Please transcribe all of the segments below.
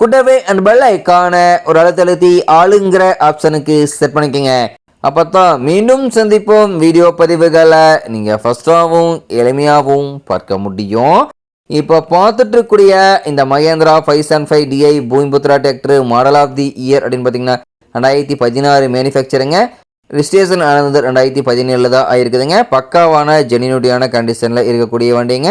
கூடவே அந்த பெல் ஐக்கான ஒரு அழுத்தழுத்தி ஆளுங்கிற ஆப்ஷனுக்கு செட் பண்ணிக்கோங்க. அப்போ தான் மீண்டும் சந்திப்போம் வீடியோ பதிவுகளை. நீங்கள் ஃபஸ்ட்டாகவும் எளிமையாகவும் பார்க்க முடியும். இப்போ பார்த்துட்டு இருக்கக்கூடிய இந்த Mahindra five seven five DI Bhoomiputra tractor model of the year அப்படின்னு பார்த்தீங்கன்னா ரெண்டாயிரத்தி பதினாறு மேனுஃபேக்சருங்க ரிஜிஸ்ட்ரேஷன் ஆனது ரெண்டாயிரத்தி பதினேழில் தான் ஆயிருக்குதுங்க. பக்காவான ஜெனினுடியான கண்டிஷனில் இருக்கக்கூடிய வண்டிங்க.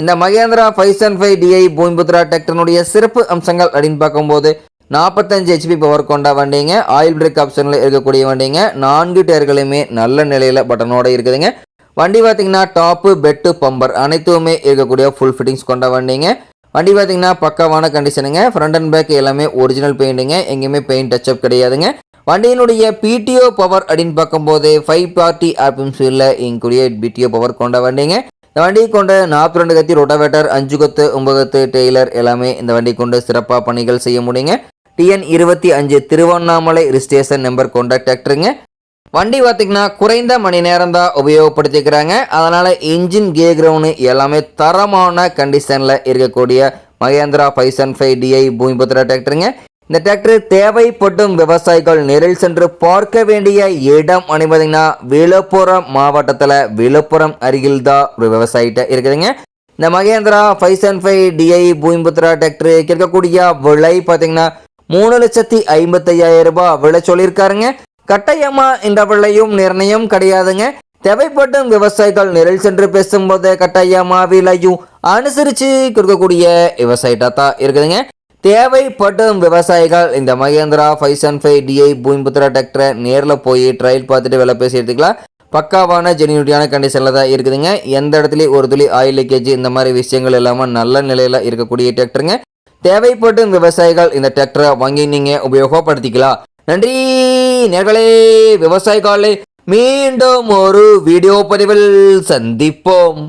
இந்த Mahindra five seven five DI Bhoomiputra டிராக்டர்னுடைய சிறப்பு அம்சங்கள் அப்படின்னு பார்க்கும்போது நாற்பத்தஞ்சு ஹெச்பி பவர் கொண்ட வண்டிங்க ஆயில் பிரேக் ஆப்ஷனில் இருக்கக்கூடிய வண்டிங்க நான்கு டயர்களுமே நல்ல நிலையில் பட்டனோட இருக்குதுங்க. வண்டி பார்த்தீங்கன்னா டாப்பு பெட்டு பம்பர் அனைத்துமே இருக்கக்கூடிய ஃபுல் ஃபிட்டிங்ஸ் கொண்ட வண்டிங்க. வண்டி பார்த்தீங்கன்னா பக்காவான கண்டிஷனுங்க ஃப்ரண்ட் அண்ட் பேக் எல்லாமே ஒரிஜினல் பெயிண்ட்டுங்க எங்கேயுமே பெயிண்ட் டச்சப் கிடையாதுங்க. வண்டியினுடைய பிடிஓ பவர் அப்படின்னு பார்க்கும்போது ஃபைவ் பார்ட்டி ஆர்பிஎம்ஸில் இங்கக்கூடிய பிடிஓ பவர் கொண்ட வண்டிங்க. இந்த வண்டியை கொண்டு நாற்பத்தி ரெண்டு கத்தி ரொட்டவேட்டர் அஞ்சு கொத்து ஒன்பது கத்து டெய்லர் எல்லாமே இந்த வண்டி கொண்டு சிறப்பாக பணிகள் செய்ய முடியுங்க. டிஎன் இருபத்தி அஞ்சு திருவண்ணாமலை ரிஜிஸ்ட்ரேஷன் நம்பர் கொண்ட டிராக்டருங்க வண்டி பார்த்திங்கன்னா குறைந்த மணி நேரம் தான் உபயோகப்படுத்திக்கிறாங்க. அதனால் இன்ஜின் கே கிரவுண்டு எல்லாமே தரமான கண்டிஷனில் இருக்கக்கூடிய Mahindra five seven five DI Bhoomiputra டிராக்டருங்க இந்த டிராக்டர் தேவைப்படும் விவசாயிகள் நேரில் சென்று பார்க்க வேண்டிய இடம் அனுமதிங்கன்னா விழுப்புரம் மாவட்டத்தில் விழுப்புரம் அருகில் தான் ஒரு விவசாயிட்ட இருக்குதுங்க. இந்த Mahindra five seven five DI Bhoomiputra tractor இருக்கக்கூடிய விலை பார்த்தீங்கன்னா மூணு லட்சத்தி ஐம்பத்தையாயிரம் ரூபாய் விலை சொல்லியிருக்காருங்க. கட்டாயமா இந்த விலையும் நிர்ணயம் கிடையாதுங்க. தேவைப்படும் விவசாயிகள் நிரல் சென்று பேசும்போது கட்டாயமா விலையும் அனுசரித்து கொடுக்கக்கூடிய விவசாயிட்டா தான் இருக்குதுங்க. தேவைப்படும் விவசாயிகள் இந்த Mahindra five seven five DI Bhoomiputra டிராக்டரை நேரில் போய் ட்ரையல் பார்த்துட்டு விலை பேசி எடுத்துக்கலாம் பக்காவான ஜெனியூட்டியான கண்டிஷனில் தான் இருக்குதுங்க. எந்த இடத்துலையும் ஒரு துளி ஆயில் லீக்கேஜ் இந்த மாதிரி விஷயங்கள் இல்லாமல் நல்ல நிலையில் இருக்கக்கூடிய டிராக்டருங்க தேவைப்படும் விவசாயிகள் இந்த டிராக்டரை வாங்கி நீங்கள் உபயோகப்படுத்திக்கலாம். நன்றி! நேர்களே விவசாயிகளே மீண்டும் ஒரு வீடியோ பதிவில் சந்திப்போம்.